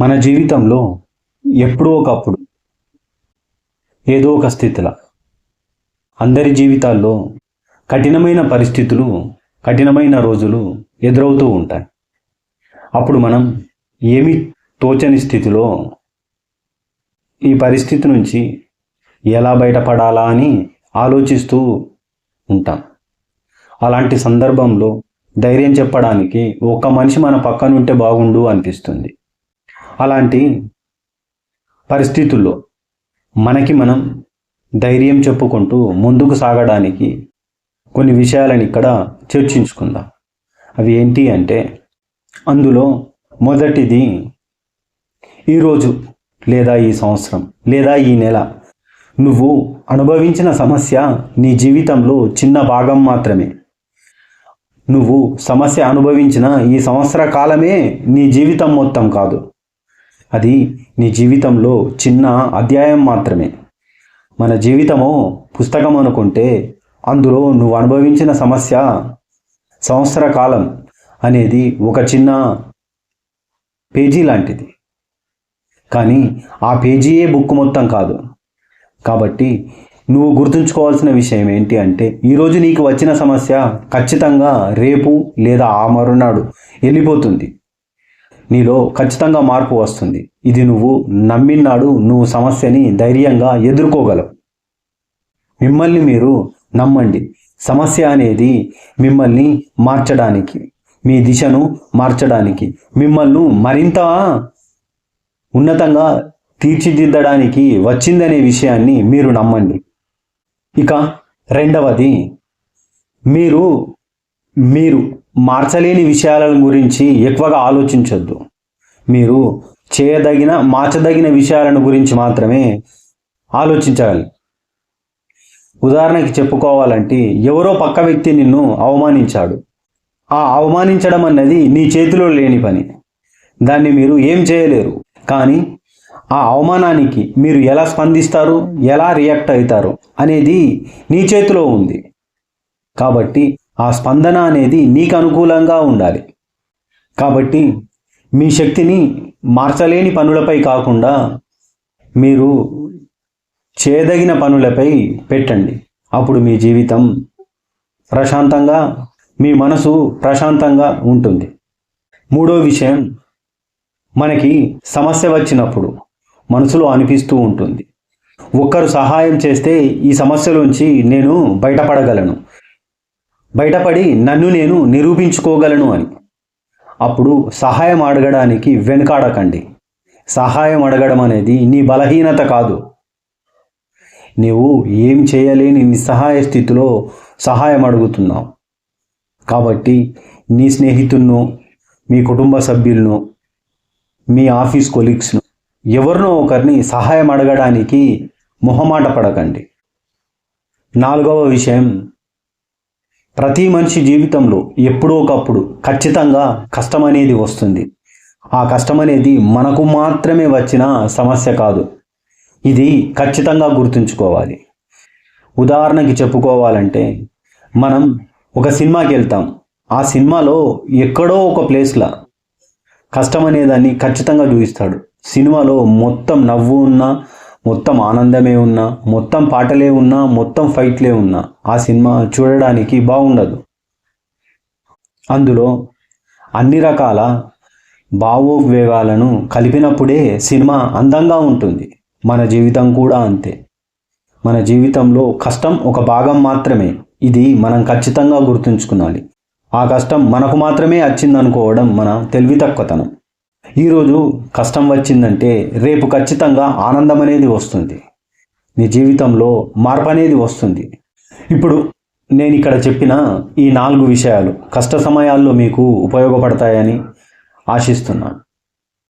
మన జీవితంలో ఎప్పుడో ఒకప్పుడు ఏదో ఒక స్థితిలో అందరి జీవితాల్లో కఠినమైన పరిస్థితులు కఠినమైన రోజులు ఎదురవుతూ ఉంటాయి. అప్పుడు మనం ఏమి తోచని స్థితిలో ఈ పరిస్థితి నుంచి ఎలా బయటపడాలా అని ఆలోచిస్తూ ఉంటాం. అలాంటి సందర్భంలో ధైర్యం చెప్పడానికి ఒక్క మనిషి మన పక్కనుంటే బాగుండు అనిపిస్తుంది. అలాంటి పరిస్థితుల్లో మనకి మనం ధైర్యం చెప్పుకుంటూ ముందుకు సాగడానికి కొన్ని విషయాలను ఇక్కడ చర్చించుకుందాం. అవి ఏంటి అంటే అందులో మొదటిది ఈరోజు లేదా ఈ సంవత్సరం లేదా ఈ నెల నువ్వు అనుభవించిన సమస్య నీ జీవితంలో చిన్న భాగం మాత్రమే. నువ్వు సమస్య అనుభవించిన ఈ సంవత్సర కాలమే నీ జీవితం మొత్తం కాదు. అది నీ జీవితంలో చిన్న అధ్యాయం మాత్రమే. మన జీవితము పుస్తకం అనుకుంటే అందులో నువ్వు అనుభవించిన సమస్య సంవత్సర కాలం అనేది ఒక చిన్న పేజీ లాంటిది. కానీ ఆ పేజీయే బుక్ మొత్తం కాదు. కాబట్టి నువ్వు గుర్తుంచుకోవాల్సిన విషయం ఏంటి అంటే ఈరోజు నీకు వచ్చిన సమస్య ఖచ్చితంగా రేపు లేదా ఆ మరునాడు వెళ్ళిపోతుంది. నీలో ఖచ్చితంగా మార్పు వస్తుంది. ఇది నువ్వు నమ్మినాడు నువ్వు సమస్యని ధైర్యంగా ఎదుర్కోగలవు. మిమ్మల్ని మీరు నమ్మండి. సమస్య అనేది మిమ్మల్ని మార్చడానికి మీ దిశను మార్చడానికి మిమ్మల్ని మరింత ఉన్నతంగా తీర్చిదిద్దడానికి వచ్చిందనే విషయాన్ని మీరు నమ్మండి. ఇక రెండవది మీరు మీరు మార్చలేని విషయాల గురించి ఎక్కువగా ఆలోచించొద్దు. మీరు చేయదగిన మార్చదగిన విషయాలను గురించి మాత్రమే ఆలోచించాలి. ఉదాహరణకి చెప్పుకోవాలంటే ఎవరో పక్క వ్యక్తి నిన్ను అవమానించాడు. ఆ అవమానించడం అన్నది నీ చేతిలో లేని పని. దాన్ని మీరు ఏం చేయలేరు. కానీ ఆ అవమానానికి మీరు ఎలా స్పందిస్తారు ఎలా రియాక్ట్ అవుతారు అనేది నీ చేతిలో ఉంది. కాబట్టి ఆ స్పందన అనేది నీకు అనుకూలంగా ఉండాలి. కాబట్టి మీ శక్తిని మార్చలేని పనులపై కాకుండా మీరు చేయదగిన పనులపై పెట్టండి. అప్పుడు మీ జీవితం ప్రశాంతంగా మీ మనసు ప్రశాంతంగా ఉంటుంది. మూడో విషయం మనకి సమస్య వచ్చినప్పుడు మనసులో అనిపిస్తూ ఉంటుంది. ఒక్కరు సహాయం చేస్తే ఈ సమస్యలోంచి నేను బయటపడగలను. బయటపడి నన్ను నేను నిరూపించుకోగలను అని. అప్పుడు సహాయం అడగడానికి వెనుకాడకండి. సహాయం అడగడం అనేది నీ బలహీనత కాదు. నీవు ఏం చేయలేని నిస్సహాయ స్థితిలో సహాయం అడుగుతున్నావు. కాబట్టి నీ స్నేహితులను మీ కుటుంబ సభ్యులను మీ ఆఫీస్ కొలీగ్స్ను ఎవరినో ఒకరిని సహాయం అడగడానికి మొహమాట పడకండి. నాలుగవ విషయం ప్రతి మనిషి జీవితంలో ఎప్పుడో ఒకప్పుడు ఖచ్చితంగా కష్టం అనేది వస్తుంది. ఆ కష్టం అనేది మనకు మాత్రమే వచ్చిన సమస్య కాదు. ఇది ఖచ్చితంగా గుర్తుంచుకోవాలి. ఉదాహరణకి చెప్పుకోవాలంటే మనం ఒక సినిమాకి వెళ్తాం. ఆ సినిమాలో ఎక్కడో ఒక ప్లేస్లో కష్టం అనేదాన్ని ఖచ్చితంగా చూపిస్తాడు. సినిమాలో మొత్తం నవ్వు ఉన్నా మొత్తం ఆనందమే ఉన్నా మొత్తం పాటలే ఉన్నా మొత్తం ఫైట్లే ఉన్నా ఆ సినిమా చూడడానికి బాగుండదు. అందులో అన్ని రకాల భావోద్వేగాలను కలిపినప్పుడే సినిమా అందంగా ఉంటుంది. మన జీవితం కూడా అంతే. మన జీవితంలో కష్టం ఒక భాగం మాత్రమే. ఇది మనం ఖచ్చితంగా గుర్తుంచుకోవాలి ఆ కష్టం మనకు మాత్రమే వచ్చిందనుకోవడం మన తెలివి తక్కువతనం. ఈరోజు కష్టం వచ్చిందంటే రేపు ఖచ్చితంగా ఆనందం అనేది వస్తుంది. నీ జీవితంలో మార్పు అనేది వస్తుంది. ఇప్పుడు నేను ఇక్కడ చెప్పిన ఈ నాలుగు విషయాలు కష్ట సమయాల్లో మీకు ఉపయోగపడతాయని ఆశిస్తున్నాను.